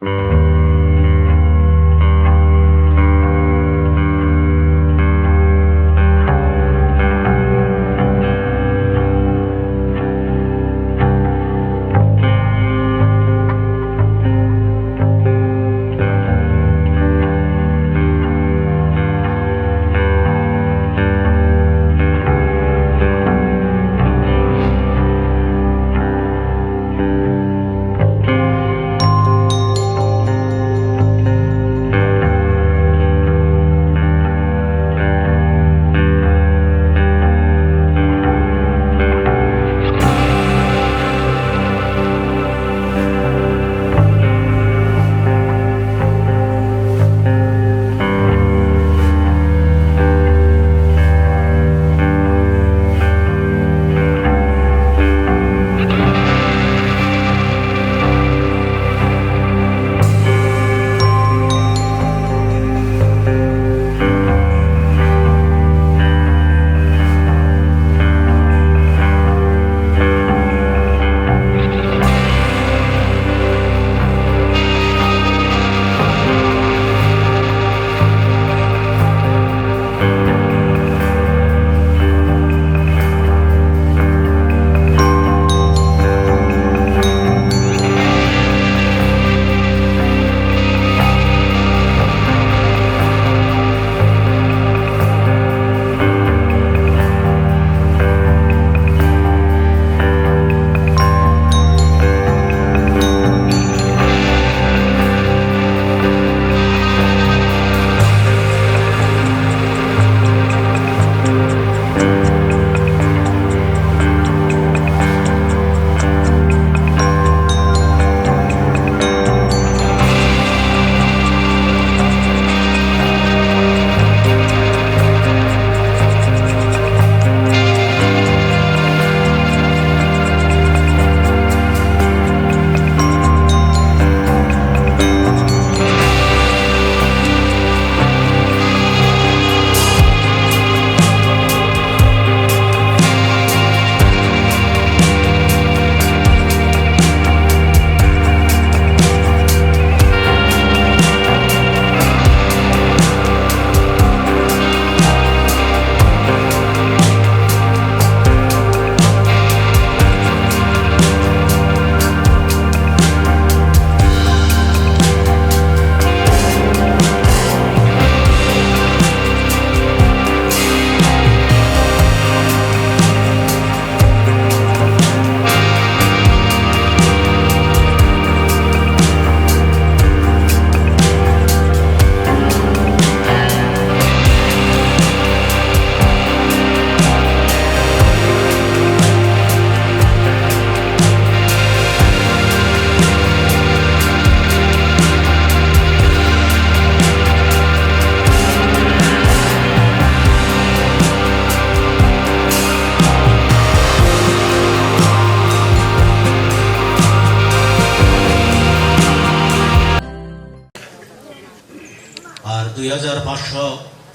আর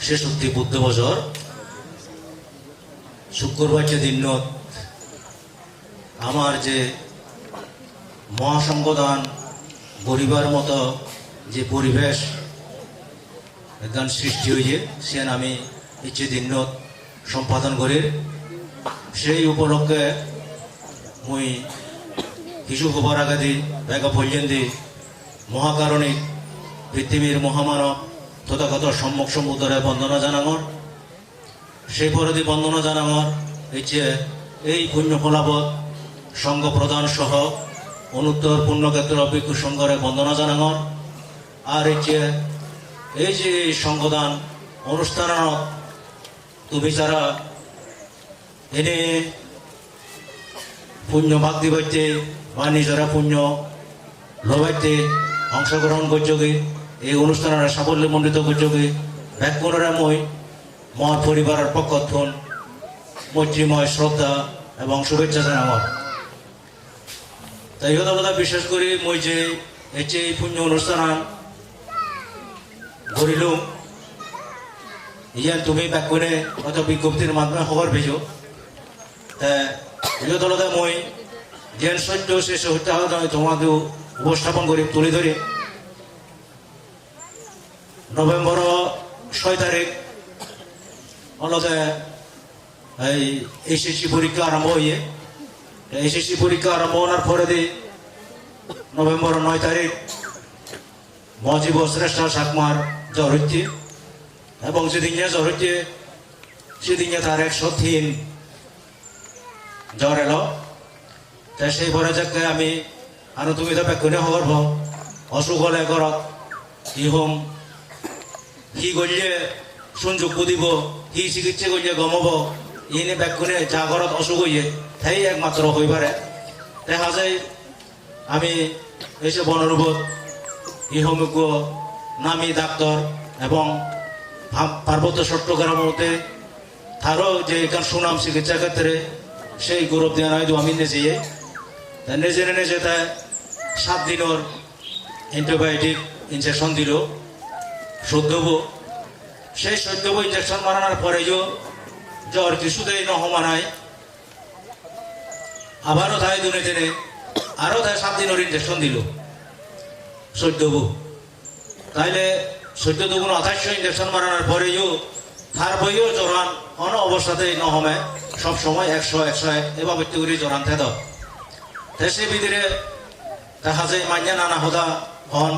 ছেষট্টি বুদ্ধ বছর শুক্রবার যে দিনত আমার যে মহাসংগদান গরিবার মতো যে পরিবেশ একজন সৃষ্টি হয়েছে, সে আমি ইচ্ছে দিনত সম্পাদন করি। সেই উপলক্ষে মুই কিছু খবর আগে দিই ব্যাগ পর্যন্ত মহাকারণিক পৃথিবীর মহামানব তথাগত সম্মুখ সমুদ্রে বন্দনা জানাঙর। সেই পরদি বন্দনা জানাঙর এই যে এই পুণ্য ফলাবত সংঘ প্রধান সহ অনুত্তর পুণ্যক্ষেত্র অভিজ্ঞ সংঘরে বন্দনা জানাঙর। আর এই যে এই যে সংঘদান অনুষ্ঠানত তুমি যারা এনে পুণ্য ভাগ দিবাইতে বা নিজেরা পুণ্য লবাইতে অংশগ্রহণ করছোগে এই অনুষ্ঠানের সাফল্যমণ্ডিত ব্যাকুণরা মই মহৎ পরিবারের পক্ষ থন মৈত্রীময় শ্রদ্ধা এবং শুভেচ্ছা জানাবার তাই কথা বিশেষ করে মই যে এই যে পুণ্য অনুষ্ঠান ঘুরিলুম, ইয়ান তুমি ব্যাকুণে হয়তো বিজ্ঞপ্তির মাধ্যমে খবর পেয়েছ। তা দলতে মই যেন সত্য সে সত্য আমি তোমাকে উপস্থাপন করি, তুলে ধরে। নভেম্বর ছয় তারিখ। অলতে এই এসএসসি পরীক্ষা আরম্ভ হইয়ে, এসএসসি পরীক্ষা আরম্ভ হওয়ার পরে দিয়ে নভেম্বর নয় তারিখ মজিব শ্রেষ্ঠ সাকমার জ্বর হচ্ছে এবং যেদিনে জ্বর হচ্ছে সেদিনে তার একশো তিন জ্বর এলো। তা সেই পরে যাকে আমি আৰু তুমি তো বেকুনে খবৰ পাওঁ অসুখ হ'লে ঘৰত সি হোম সি গলিয়ে সুযোগ দিব সি চিকিৎসা কৰিলে গম হ'ব ইনে বেকুনে যা ঘৰত অসুখ হইয়ে তাই একমাত্র হই পারে দেখা যায় আমি এসে বনরূপত ইহমুজ্ঞ নামী ডাক্তার এবং পার্বত্য চট্টগ্রামের মধ্যে তারও যে এখান সুনাম চিকিৎসা ক্ষেত্রে সেই গৌরব দেওয়া নয় আমি নিজে নিজে নিজে তাই সাত দিনের অ্যান্টিবায়োটিক ইনজেকশন দিল সদ্যব সেই সদ্যব ইনজেকশন মারানোর পরেও জ্বর কিছুতেই নহমানায় আবারও তাই দুনে দিনে আরও তাই সাত দিনের ইনজেকশন দিল। সদ্যব তাইলে সদ্য দুগুণ আঠাইশশো ইঞ্জেকশন মারানোর পরেও তার বইও জোরান, অন অবস্থাতেই নহমে সব সময় একশো একশো এক এভাবে করে জোরান থেদ। সে ভিতরে দেখা যায় মান্য নানা হদা হন,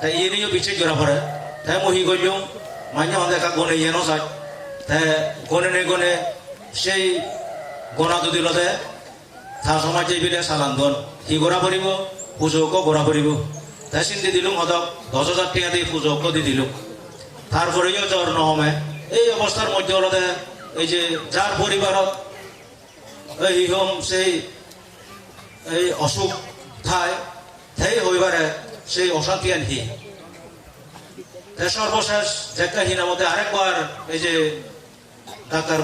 তাই ইয়ে নিয়েও বিচ্ছে জোড়া পড়ে। তাই মহি গইলেও মান্য হন দেখা গনে ইয়ে নজায় তাই গনে নে গনে সেই গনা যদি লদে তাৰ সমাজে এইবিলাক চালান গল সি গৰা পৰিব পূজকো গৰা পৰিব তাই চিন্তি দিলোঁ সদক দহ হাজাৰ টকা দি পূজক দি দিলোঁ তারপরেও জ্বর নহমে এই অবস্থার মধ্যে হলতে এই যে যার পরিবারত এই হোম সেই এই অসুখ ঠাই সেই হইবারে সেই অশান্তি আনহি সর্বশেষ দেখা হিনা মধ্যে আরেকবার এই যে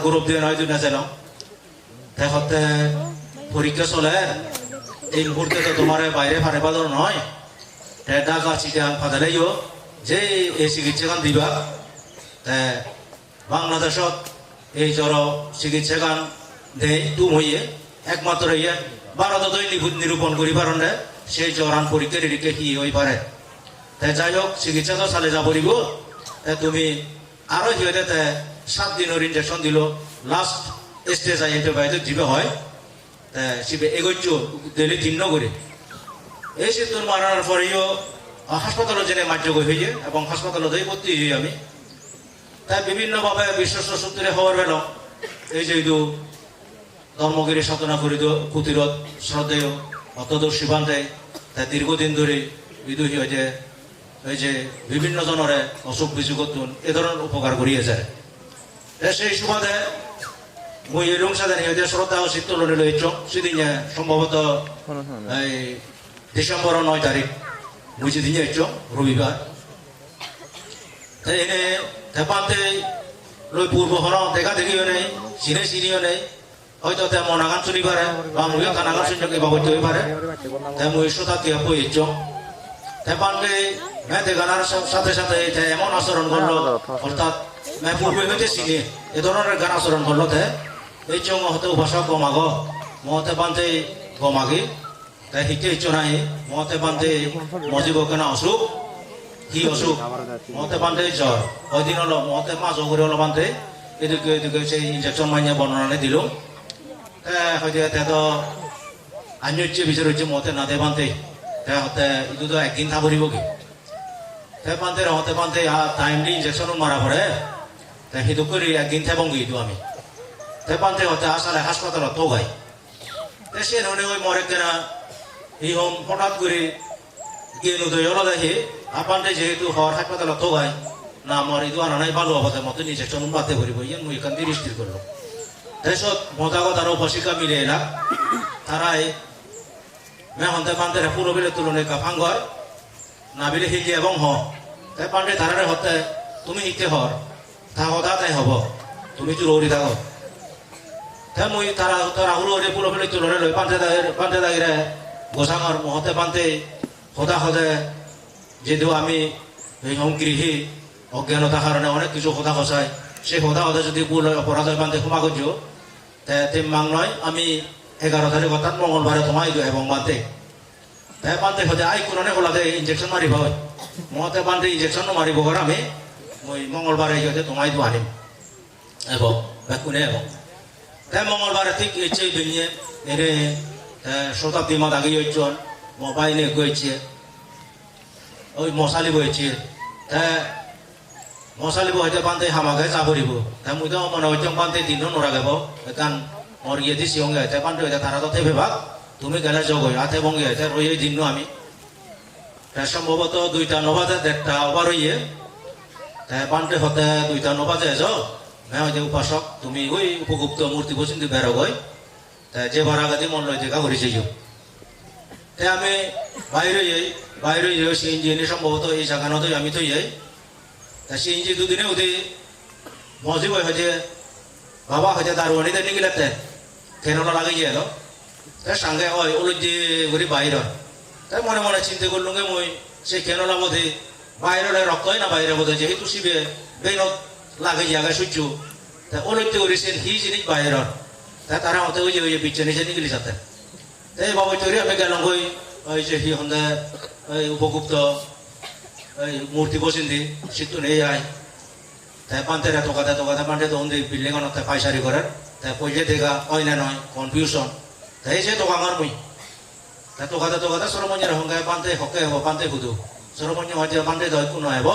গৌরব দিয়ে দেখতে পরীক্ষা চলে। এই মুহূর্তে তো তোমার বাইরে ফারে পাদর নয়। চিটা ফাদালেইও যে এই চিকিৎসাখান দিবা বাংলাদেশত এই জ্বর চিকিৎসাখান দেই তুম হইয়ে একমাত্র ইয়ে নিখুঁত নিরূপণ করি পারনে সেই জ্বরান পরীক্ষা নিরীক্ষা কি হই পারে যাই হোক চিকিৎসা তো চালে যাব দিব তুমি আরও সিহঁতে সাত দিনের ইঞ্জেকশন দিল। লাস্ট স্টেজ আই এন্টিবায়োটিক দিবে হয় সিবে এগোচ্ছ দিলে তিন করে এই সিন্দুর মারার পরেও হাসপাতালে জেনে মার্য হয়ে এবং হাসপাতালতে ভর্তি হই আমি। তাই বিভিন্নভাবে বিশ্বস্ত সূত্রে খবর পেল এই যে ধর্মগিরি সাধনা করিত প্রতিরোধ শ্রদ্ধেয় অতদর্শী বান্ধে তাই দীর্ঘদিন ধরে বিদুহী হইতে এই যে বিভিন্ন জনরে অসুখ বিসুখত এ ধরনের উপকার করিয়ে যায় সেই সুবাদে মই এই রংসাদানি হইতে শ্রদ্ধা ও চিত্তলনি লইছ সেদিনে সম্ভবত এই ডিসেম্বর নয় তারিখ বুঝে দিয়ে যাচ্ছ রবিবার এনে তেপাতে লই পূর্ব হর দেখা দেখিও নেই, চিনে চিনিও নেই। হয়তো তে মনাগান শুনি পারে বা মুখে কানাগান শুনি কিবা করতে হই পারে তাই মুই শ্রোতা তিয়া পইছ তেপাতে মে দেখানার সাথে সাথে তে এমন আচরণ করল অর্থাৎ মে পূর্বে হইতে চিনি এ ধরনের গান আচরণ করল তে। এই চং হতে উপাসক গমাগ মতে পান্তে গমাগি তাই শিকে ইচ্ছ নাই মতে পান্তে মজিব কেনা অসুখ? কি অসুখ? মতে পান্তে জ্বর। ওই দিন হলো মতে মাছ করে হলো পান্তে এদিকে এদিকে সেই ইঞ্জেকশন মাইনে বর্ণনা দিল। হয়তো তে তো আনি হচ্ছে বিচার হচ্ছে মতে না দে তে হতে ইদু তো একদিন থা ভরিব কি তে পান্তে হতে পান্তে টাইমলি ইঞ্জেকশন মারা পড়ে তে সেইটো করে একদিন থাকব ইদু আমি তে পান্তে হতে আসালে হাসপাতালত তো গাই তে সে ধরনের ওই মরে কেনা এই হম হঠাৎ করে গিয়ে নদী হলো দেখি আপান্তে যেহেতু হর হাসপাতালত গাই না আমার ইদু আনা নাই ভালো হতে মতো নিজে চমন বাদে করিব ইয়ান মুই এখান দিয়ে স্থির করল তাৰপিছত মতাগত আৰু উপশিকা মিলে এলা তাৰাই মে হন্তে পান্তে পুরবিলে তুলনে কাফাঙ্গর নাবিলে হিলি এবং হ। তাই পান্ডে ধারারে হতে তুমি হিতে হর তা হদা তাই হব। তুমি চুরৌরি থাকো। তাই মুই তারা তারা হুলো রে পুরবিলে তুলনে লই পান্তে পান্তে দাগিরে গোসাঙর মহতে পান্তে হদা হদে যেহেতু আমি এই গৃহী অজ্ঞানতার কারণে অনেক কিছু কথা কষায় সেই কথা হদে যদি ভুল অপরাধ হয় পান্তে ক্ষমা করছ তে মাং নয় আমি এগারো তারিখ অর্থাৎ মঙ্গলবারে তোমায় এবং বান্তে তাই পান্তে হতে আই কোরআনে হলাতে ইঞ্জেকশন মারিবা হয়। মতে বান্ধে ইঞ্জেকশন মারিব ঘর, আমি মই মঙ্গলবারে ইহতে তোমায় দু আনিম। এবং বেকুনে এবং? তাই মঙ্গলবারে ঠিক ইচ্ছে বেরিয়ে এনে শতাব্দী মত আগে হইছন মোবাইলে গইছে, ওই মশালি বইছে, তা মশালি বইতে বান্ধে হামাকে চাবরিব তা মুই তো মনে হইছে বান্ধে দিন নরা গাব কান মর গিয়ে দিছি হইতে বান্ধে হইতে তারা তো থেবে ভাগ তুমি গেলে জগই হাতে বঙ্গে হইতে রই দিন আমি। সম্ভবত দুইটা নবাজে দেড়টা ওভার হইয়ে, তা বান্ধে হতে দুইটা নবাজে এজ मैं হইতে উপাসক, তুমি ওই উপগুপ্ত মূর্তি বসিন্দি বেরো গই। তা যে বারাগাদি মন লইতে কা করিছে তাই আমি বাইরে যাই বাইরে যাই সিএনজি এনে সম্ভবত এই জায়গানোতে আমি তো যাই। তা সিএনজি দুদিনে ওদের মজি বই হয়েছে বাবা হয়েছে দারুয়ানি দেন নিগিলে তে ফেরোলা লাগে তার সঙ্গে ওই ওলো যে ঘুরি বাইর তাই মনে মনে চিন্তা করলুম মই, সেই কেনলা বোধে বাইরে রক্ত হয় না বাইরে বোধে, যেহেতু শিবে বেনত লাগে জায়গা সূর্য। তা ওলইতে করেছেন হি জিনিস বাইরের তা তারা হতে ওই যে ওই যে বিচ্ছে নিচে নিগলি সাথে। এই বাবা চুরি আমি গেলাম ওই ওই যে হি হন্দে ওই উপগুপ্ত, ওই মূর্তি বসিন্দি সিদ্ধু নেই আয় তাই পান্তে রে তোকাতে তোকাতে পান্তে তো বিল্ডিং অনতে পাইসারি করে তাই পয়সা দেখা হয় না নয়, কনফিউশন। তাই সে তোকা আমার মুই তাই তোকাতে তোকাতে সরমঞ্জের হঙ্গে পান্তে হকে হব পান্তে বুধু সরমঞ্জ হয়তো পান্তে দয় কোনো হব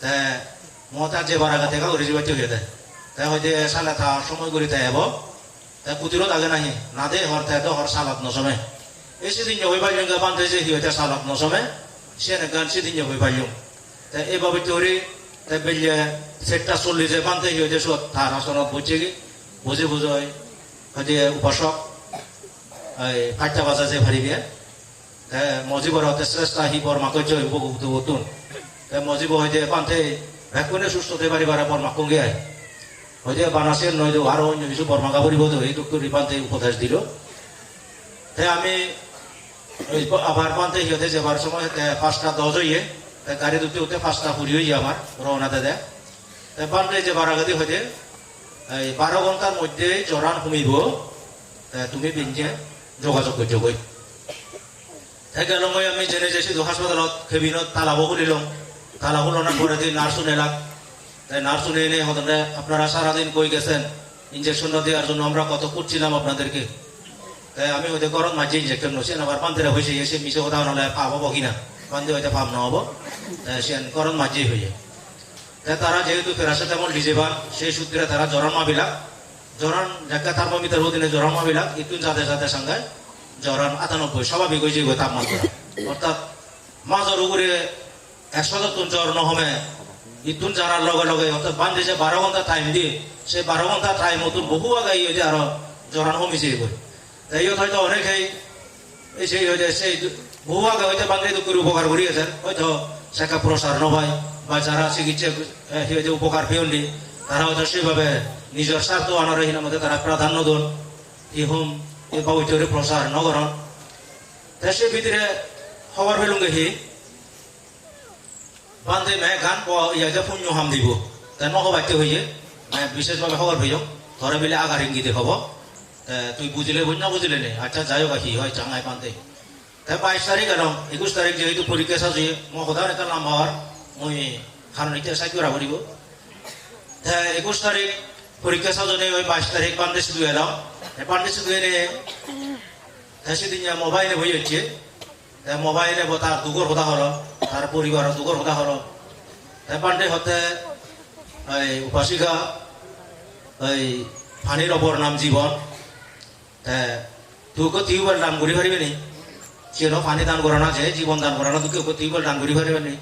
তাই মতা যে বারাগা থেকে উড়ে যাবে হয়ে দেয় তাই হয়তো সালে থা সময় করি তাই হব তাই কুতিরত আগে নাহি না দে হর তাই তো হর সালাত নসমে এই সেদিন হই পাইলেন গা পান্তে যে হিতে সালাত নসমে সে না গান সেদিন হই পাইলেন তাই এভাবে তৈরি তাই বেলিয়ে সেটটা চল্লি যে পান্তে হিতে সব তার আসনত বুঝছে কি বুঝে বুঝয় হয়তো উপাসক এই ফাইটা বাজা যে ভারি বিয়ে তাই মজিবর হতে শ্রেষ্ঠ হি বর্মা কইছ উপভুক্ত হতুন তাই মজিব হইতে পান্তে ভ্যাকুনে সুস্থ হতে পারি বারা বর্মা কঙ্গে আয় হইতে বানাসের নয় আরও অন্য কিছু বর্মা কাপড়ি বোধ এই দুঃখ পান্তে উপদেশ দিল। তাই আমি আবার পান্তে হিতে যাবার সময় পাঁচটা দশ হইয়ে গাড়ি দুটি উঠে পাঁচটা পুরি হইয়ে আমার রওনা দে তাই যে বারাগাদি হইতে, এই বারো ঘণ্টার মধ্যে জরান কমিব তা তুমি বিঞ্জে যোগাযোগ করছ গই গেল মই আমি জেনে যাইছি হাসপাতালত কেবিনত তালাবো খুলিলাম তালা খুলানোর পরে দিন নার্স এলাক তাই নার্স এনে হতে আপনারা সারাদিন কই গেছেন? ইঞ্জেকশনটা দেওয়ার জন্য আমরা কত করছিলাম আপনাদেরকে? তাই আমি হয়তো গরম মাঝে ইঞ্জেকশন নছেন আবার পান্তেরা হয়েছে এসে মিশে কথা হলে পাপ হব কিনা? পান্তে হয়তো পাপ নহব। তাই সে গরম মাঝেই হয়ে যায়। তাই তারা যেহেতু প্যারাসিটামল ডিজেবা সেই সূত্রে তারা জ্বরণ মাবিলাক জ্বরণ জায়গা থার্মোমিটার অধীনে জ্বরণ মাবিলাক ইতুন যাতে যাতে সঙ্গে জ্বরণ আটানব্বই, স্বাভাবিক হয়েছে তাপমাত্রা। অর্থাৎ মাজর উপরে একশো তুন জ্বর নহমে ইতুন জানার লগে লগে, অর্থাৎ বান্ধে যে বারো ঘণ্টা টাইম দিয়ে সেই বারো ঘণ্টা টাইম মতন বহু আগাই হয়েছে আরও জ্বরান কমিছে গই তাই হয়তো অনেকেই, এই সেই হয়েছে সেই বহু আগে হয়তো বান্ধে দুঃখের উপকার করিয়েছেন। হয়তো সেকা প্রসার নয় বা যারা চিকিৎসা উপকার পেয়লি তারা হয়তো সেইভাবে নিজের স্বার্থ আনার হিনার মধ্যে তারা প্রাধান্য দন। ইহুম এই পবিত্রের প্রসার নগরণ। দেশের ভিতরে খবর পেলুঙ্গে হি বান্ধে মে গান ইয়াকে পুণ্য হাম দিব। তাই নহবাক্য হইয়ে বিশেষভাবে খবর পেয়ে ধরে মিলে আগার ইঙ্গিতে হব। তুই বুঝলে বুঝ না বুঝলে নে আচ্ছা যাই হোক হি, হয় চাঙাই পান্তে তাই বাইশ তারিখ এরম একুশ তারিখ যেহেতু পরীক্ষা সাজিয়ে মই সদায় এটা নাম হওয়ার, মই খান এতিয়া চাই করা করিব একুশ তারিখ পরীক্ষা সাজনে ওই বাইশ তারিখ পান্ডে শুধু এলাম পান্ডে শুধু এনে সেদিন মোবাইলে বই হচ্ছে। মোবাইলে তার দুগর হতা হলো, তার পরিবার দুগর হতা হলো। পান্ডে হতে এই উপাসিকা এই ফানির অপর নাম জীবন। তুকে টিউবওয়েল দান করি পারিবে নি। সেনো পানি দান করা না যে, জীবন দান করা না তুকে টিউবওয়েল দান করি পারিবে নি।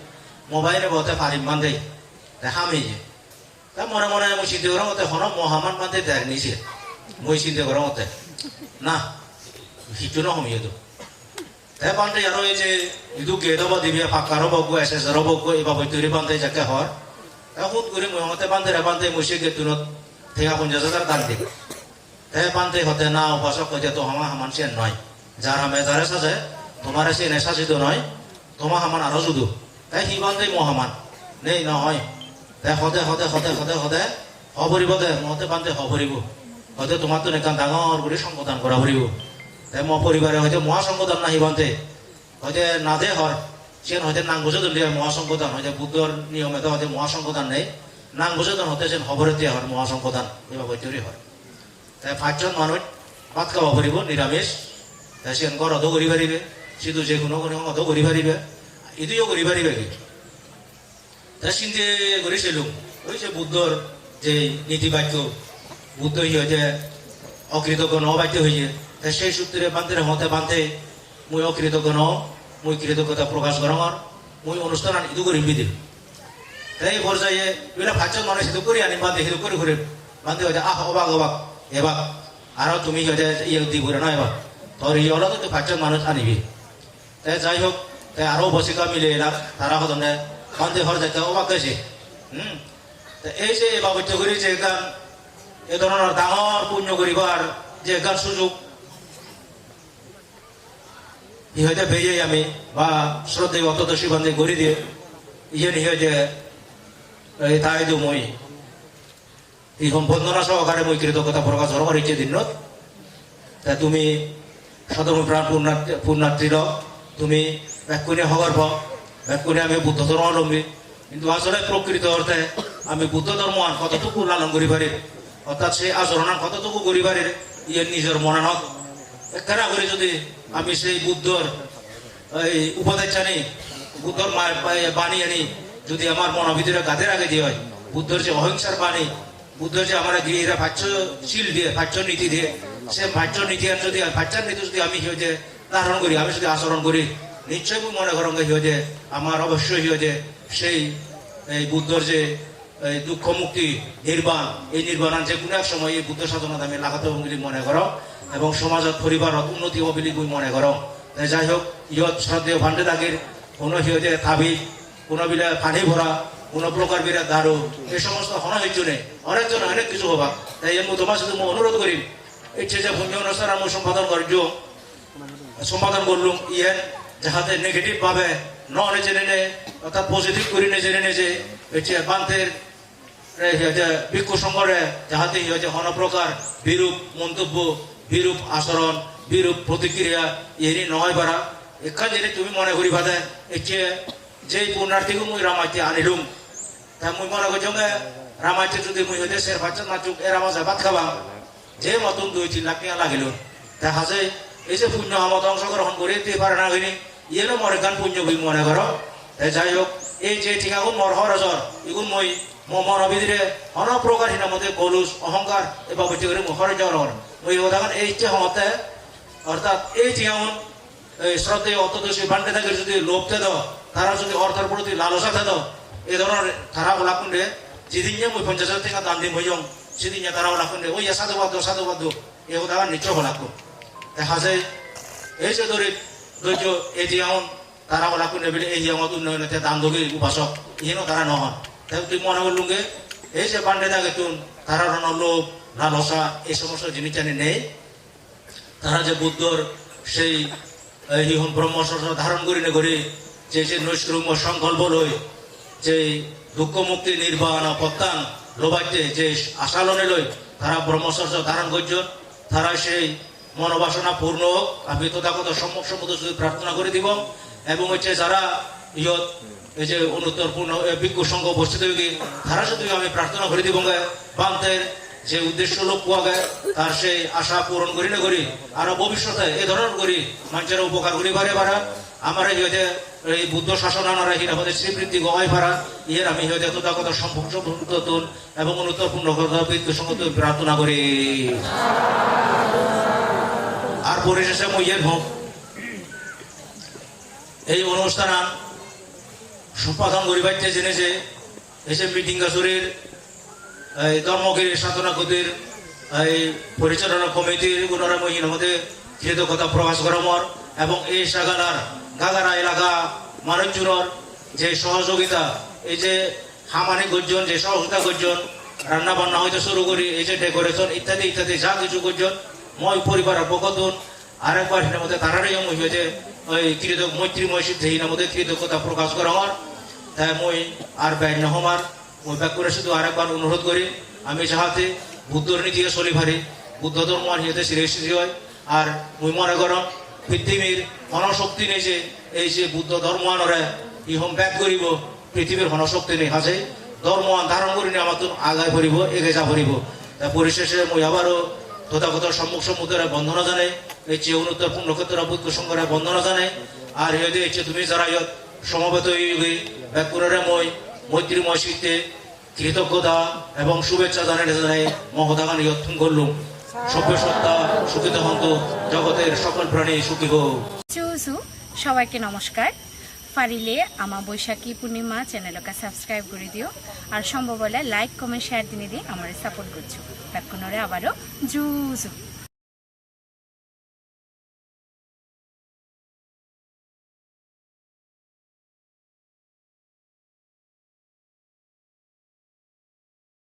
মোবাইলে বলতে পারিম বান্ধে। হামি যে। তা মনে মনে মই চিন্তা করা মতে হন মহামান বান্ধে দেখ নিছে। মই চিন্তা করা মতে। না সিটো নহমিয়ে তো তে বান্ধে আৰু এই যে ইটো গেট হ'ব দিবি ফাকাৰ হ'ব গৈ এছ এছ হ'ব গৈ এইবাৰ বৈতৰি বান্ধে যাকে হৰ। তা কৰি মই মতে বান্ধে বান্ধে মৈছে গেটটোনত ঠেঙা পঞ্চাছ হাজাৰ দান দিম। তে বান্ধে হতে না উপাসক কৈ তো হামা হামান চেন নয়। যার হামে যারে সাজে তোমার সে নেশাচিত নয়। তোমা হামান আরও যুদু তাই সি বান্ধে মহামান। নেই তাই দে হয়তো তোমার তো নেকান ডাঙর করে সংবোধন করা হরিব তাই ম পরিবারে হয়তো মহা বান্ধে হয়তো হয় হয় খাওয়া পারিব নিরামিষ সিধু যে কোনো অদও করি পারিবে ইদিও করি পারিবে কি? চিন্তে করেছিলুম। ওই যে বুদ্ধর যে নীতি বাক্য বুদ্ধ ইয়ে যে অকৃতজ্ঞ ন বাধ্য হয়েছে সেই সূত্রে বান্ধে হতে বান্ধে মুই অকৃতজ্ঞ ন, মুই কৃতজ্ঞতা প্রকাশ করঙর, মুই অনুষ্ঠান ইদু করিম বিদিম। তাই এই পর্যায়ে এগুলা পাঁচজন মানুষ হিদু করি আনি বান্ধে হিদু করে ঘুরে বান্ধে হয়ে আহ, অবাক অবাক, এবাক, আরও তুমি হয়ে ইয়ে দি ঘুরে না এবার তোর ইয়ে হলো তো পাঁচজন মানুষ আনিবি। তাই যাই হোক তাই আরও বসিকা মিলে এলা তারা হতনে বান্ধে হর যাইতে অবাক হয়েছে। হুম? তা এই যে বাবত্য করি যে গান, এ ধরনের ডাঙর পুণ্য করিবার যে গান সুযোগ, ই হয়তো ভেজে আমি বা শ্রদ্ধে অতদশী বান্ধে গড়ি দিয়ে ইয়ে এই তাই দু মই। এই বন্দনা সহকারে মই কৃতজ্ঞতা প্রকাশ করার ইচ্ছে দিন তা তুমি সদম প্রাণ পূর্ণার্থী পূর্ণার্থীর তুমি ব্যাকুণে হওয়ার ব্যাকুণে আমি বুদ্ধ ধর্ম অবলম্বী কিন্তু আসলে প্রকৃত অর্থে আমি বুদ্ধ ধর্ম আর কতটুকু লালন করি পারি? অর্থাৎ সেই আচরণ কতটুকু করি পারি ইয়ে নিজের মনানক একখানা করে যদি আমি সেই বুদ্ধর, এই উপদেশ জানি বুদ্ধর বাণী আনি, যদি আমার মনের ভিতরে গাদের আগে দিয়ে হয়, বুদ্ধর যে অহিংসার বাণী, বুদ্ধর যে আমরা এরা ভাষ্যশীল দিয়ে ভাষ্য নীতি দিয়ে, সে ভাষ্য নীতি আর যদি ভাষ্যার নীতি যদি আমি ধারণ করি, আমি যদি আচরণ করি নিশ্চয় আমি মনে করং হিও যে, আমার অবশ্যই হিও যে সেই, এই বুদ্ধর যে, এই দুঃখ মুক্তি নির্বাণ, এই নির্বাণ যে কোনো এক সময় এই বুদ্ধ সাধনাত আমি লাগাতে বুলি মনে করো। এবং সমাজত, পরিবারত উন্নতি হব বুলি মই মনে করো। যাই হোক ইয়ত শ্রদ্ধেয় ভান্ডে দাগের কোনো হিয়তে থাবি, কোনো বিলে পানি ভরা, কোনো প্রকার বিরাট দারু এই সমস্ত হন হনহিজনে অনেকজন অনেক কিছু হবা। তাই আমি তোমার সাথে মই অনুরোধ করিম ইচ্ছে যে পুণ্য অনুষ্ঠান আমি সম্পাদন করিজ সম্পাদন করলুম ইয়ে যাহাতে নেগেটিভ ভাবে ন জেনে নে অর্থাৎ পজিটিভ করে নে জেনে নে যে হচ্ছে বান্তের ভিক্ষু সংঘরে যাহাতে হচ্ছে হন প্রকার বিরূপ মন্তব্য, বিরূপ আচরণ, বিরূপ প্রতিক্রিয়া এরি নহয় পারা এখান যদি তুমি মনে করি বাদে এচ্ছে যেই পুণ্যার্থীকে মুই রামাইতে আনিলুম, তা মুই মনে করছি রামাইতে যদি মুই হইতে সের বাচ্চা নাচুক এরা মাঝে ভাত খাবা। যে মতন দুই তিন লাখ লাগিল দেখা যায় এই যে পুণ্য আমত অংশগ্রহণ করে দিতে পারে না ইয়েনো মরে গান পুণ্য বই মনে করো যাই হোক এই যে ঠিকাগুন মর হরজর এগুন মই মন অভিধিরে অন প্রকার হিনা মধ্যে কলুষ অহংকার এবার বইতে করে মুখর জ্বর ওই উদাহরণ এই যে হতে অর্থাৎ এই ঠিকাগুন এই শ্রদ্ধে অতদোষী বান্ডে থাকে যদি লোভতে দাও তারা যদি অর্থের প্রতি লালসা দাও এই ধরনের তারা ওলাকুন্ডে যেদিন যে মই পঞ্চাশ হাজার টাকা দাম দিম হইয়ং সেদিন তারা ওলাকুন্ডে ওই সাধুবাদ্য সাধুবাদ্য এই উদাহরণ নিশ্চয় হলাকুন দেখা যায় এই যে দরিদ্র ধৈর্য এই যে এমন তারা ওলা কোনে এই আমার উন্নয়নতে দান দগি উপাসক ইহেনও তারা নহন তাই তুই মনে করলুঙ্গে এই যে বান্ডে দাগে তুন তারা রণ লোভ লালসা এই সমস্ত জিনিস জানি নেই তারা যে বুদ্ধর সেই ইহন ব্রহ্মচর্য ধারণ করি না করি যে যে নৈষ্ক্রম্য সংকল্প লই যে দুঃখ মুক্তি নির্বাণ প্রত্যান লোবাইতে যে আশালনে লই তারা ব্রহ্মচর্য ধারণ করছেন তারা সেই মনোবাসনা পূর্ণ হোক আমি তথাগত সম্মুখ সম্মুখ শুধু প্রার্থনা করে দিব। এবং হচ্ছে যারা ইয়ত, এই যে অনুত্তর পূর্ণ বিজ্ঞ সংঘ উপস্থিত হয়ে তারা শুধু আমি প্রার্থনা করে দিব বান্তের যে উদ্দেশ্য লোক পাওয়া যায় তার সেই আশা পূরণ করি না করি, আরও ভবিষ্যতে এ ধরনের করি, মানুষের উপকার করি বারে বারা। আমার এই হইতে এই বুদ্ধ শাসন আনারা হিরা হতে শ্রীবৃদ্ধি গহাই ভাড়া, ইয়ের আমি হইতে তথাগত সম্পূর্ণ এবং অনুত্তর পূর্ণ বিজ্ঞ সংঘ প্রার্থনা করি। পরিশেষে মই ইয়ের হোক। এই অনুষ্ঠান সম্পাদন করিবাইতে জেনেছে, এসে মিটিং গাছুরির এই ধর্মগিরি সাধনা এই পরিচালনা কমিটির গুণরা মহিন মধ্যে কৃতজ্ঞতা প্রকাশ করা মর, এবং এই সাগানার গাগারা এলাকা মানুষজনের যে সহযোগিতা, এই যে হামানি গর্জন, যে সহযোগিতা গর্জন রান্না বান্না হইতে শুরু করি, এই যে ডেকোরেশন ইত্যাদি ইত্যাদি, যা কিছু গর্জন, মই পরিবারের পক্ষতুন আরেকবার হিনার মধ্যে তারারই মই হয়েছে, ওই কৃতজ্ঞ মৈত্রীময় সিদ্ধি হিনার মধ্যে কৃতজ্ঞতা প্রকাশ করা হওয়ার তাই মই আর ব্যয় নহমার মই ব্যাক করে শুধু আরেকবার অনুরোধ করি, আমি যাহাতে বুদ্ধর নীতিকে চলি পারি, বুদ্ধ ধর্ম সিরে সিরি হয়। আর মুই মনে করম পৃথিবীর হনশক্তি নেই যে, এই যে বুদ্ধ ধর্ম আনরে ইহম ব্যাগ করিব, পৃথিবীর হনশক্তি নেই। হাসে ধর্ম ধারণ করিনি, আমার তো আগায় পড়িব এগে যা পড়িব তা পরিশেষে মই আবারও তথাগত সম্মুখ সমুদ্রে বন্ধনা জানে যে অনুত্তর পুণ্যক্ষেত্র বুদ্ধ সংঘরে বন্ধনা জানে, আর হেদে যে তুমি যারা ইয়ত সমবেত ইয়োগে ব্যাগ করে মই, মৈত্রীময় শীতে কৃতজ্ঞতা এবং শুভেচ্ছা জানাই জানাই মহদাগান ইয়ত্থম করলুম। সভ্য সত্তা সুখিত হন্ত জগতের সকল প্রাণী সুখী হোক। সবাইকে নমস্কার। পারিলে আমার বৈশাখী পূর্ণিমা চ্যানেলকে সাবস্ক্রাইব করে দিও। আর সম্ভব হলে লাইক, কমেন্ট শেয়ার দিনে দিয়ে আমার সাপোর্ট করছ। ব্যাকুনরে আবারও জুজু।